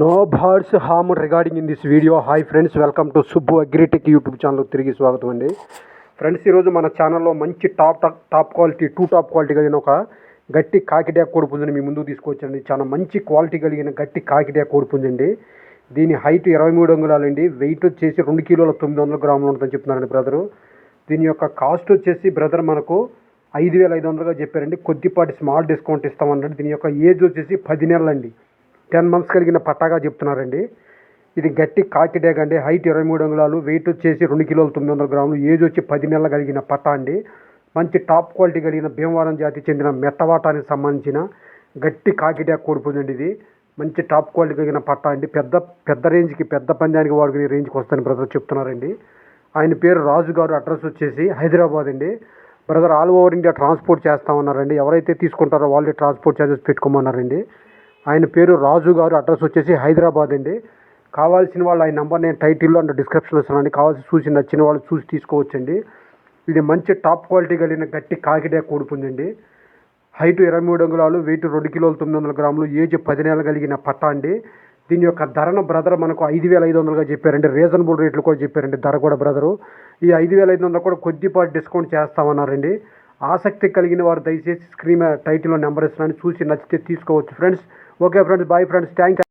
No birds harm regarding in this video hi friends welcome to Subbu agritech YouTube channel తిరిగి స్వాగతం అండి. Friends ఈరోజు మన ఛానల్లో మంచి top top top quality two top quality కలిగిన ఒక గట్టి కాకిడ్యా కోడిపుంజని మీ ముందు తీసుకొచ్చండి చాలా మంచి క్వాలిటీ కలిగిన గట్టి కాకిడ్యా కోడిపుంజండి దీని హైట్ ఇరవై మూడు అంగుళాలండి. వెయిట్ వచ్చేసి రెండు కిలోల తొమ్మిది వందల గ్రాములు ఉంటుందని చెప్తున్నారండి బ్రదరు దీని యొక్క కాస్ట్ వచ్చేసి బ్రదర్ మనకు ఐదు వేల ఐదు వందలుగా చెప్పారండి. కొద్దిపాటి స్మాల్ డిస్కౌంట్ ఇస్తామన్నాడు. దీని యొక్క ఏజ్ వచ్చేసి పది నెలలండి. టెన్ మంత్స్ కలిగిన పట్టాగా చెప్తున్నారండి. ఇది గట్టి కాకిడేగ అండి. హైట్ ఇరవై మూడు అంగుళాలు వెయిట్ వచ్చేసి రెండు కిలోలు తొమ్మిది వందల గ్రాములు ఏజ్ వచ్చి పది నెలలు కలిగిన పట్టా అండి. మంచి టాప్ క్వాలిటీ కలిగిన భీమవరం జాతి చెందిన మెట్టవాటానికి సంబంధించిన గట్టి కాకిడా కోడిపోయిందండి ఇది. మంచి టాప్ క్వాలిటీ కలిగిన పట్టా అండి. పెద్ద పెద్ద రేంజ్కి పెద్ద పందానికి వాడుకునే రేంజ్కి వస్తాను బ్రదర్ చెప్తున్నారండి. ఆయన పేరు రాజు గారు అడ్రస్ వచ్చేసి హైదరాబాద్ అండి. Brother all over India transport చేస్తామన్నారండి ఎవరైతే తీసుకుంటారో వాళ్ళే ట్రాన్స్పోర్ట్ ఛార్జెస్ పెట్టుకోమన్నారండి. ఆయన పేరు రాజు గారు అడ్రస్ వచ్చేసి హైదరాబాద్ అండి. కావాల్సిన వాళ్ళు ఆయన నెంబర్ నేను టైటిల్లో అండ్ డిస్క్రిప్షన్లో వస్తున్నాను కావాల్సి చూసి నచ్చిన వాళ్ళు చూసి తీసుకోవచ్చండి. ఇది మంచి టాప్ క్వాలిటీ కలిగిన గట్టి కాకిడే కూడుకుందండి హైట్ ఇరవై మూడు అంగుళాలు వెయిట్ రెండు కిలోలు తొమ్మిది వందల గ్రాములు ఏజ్ పది నెలలు కలిగిన పట్టా అండి. దీని యొక్క ధరను బ్రదర్ మనకు ఐదు వేల ఐదు వందలుగా చెప్పారండి. రీజనబుల్ రేట్లు కూడా చెప్పారండి. ధర కూడా బ్రదరు. ఈ ఐదు వేల ఐదు వందలు కూడా కొద్దిపాటి డిస్కౌంట్ చేస్తామన్నారండి. ఆసక్తి కలిగిన వారు దయచేసి స్క్రీన్ టైటిల్లో నెంబర్ ఇస్తున్నాను చూసి నచ్చితే తీసుకోవచ్చు. Friends okay friends bye friends thank